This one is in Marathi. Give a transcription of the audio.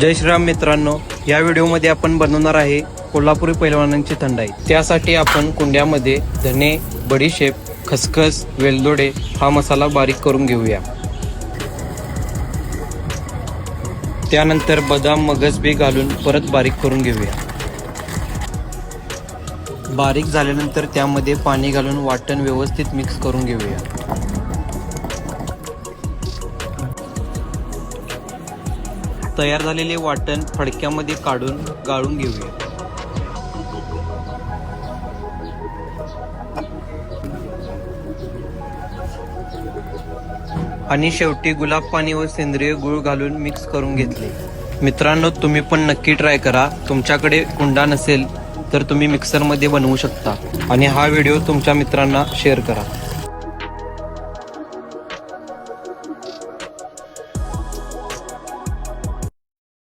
जय श्रीराम मित्रांनो या व्हिडिओमध्ये आपण बनवणार आहे कोल्हापुरी पैलवानांची थंडाई. त्यासाठी आपण कुंड्यामध्ये धने बडीशेप खसखस वेलदोडे हा मसाला बारीक करून घेऊया. त्यानंतर बदाम मगज बी घालून परत बारीक करून घेऊया. बारीक झाल्यानंतर त्यामध्ये पाणी घालून वाटण व्यवस्थित मिक्स करून घेऊया. तयार झालेले वाटण फडक्यामध्ये काढून गाळून घेऊया. आणि शेवटी गुलाब पाणी व सेंद्रिय गुळ घालून मिक्स करून घेतले. मित्रांनो तुम्ही पण नक्की ट्राय करा. तुमच्याकडे कुंडा नसेल तर तुम्ही मिक्सरमध्ये बनवू शकता. आणि हा व्हिडिओ तुमच्या मित्रांना शेअर करा.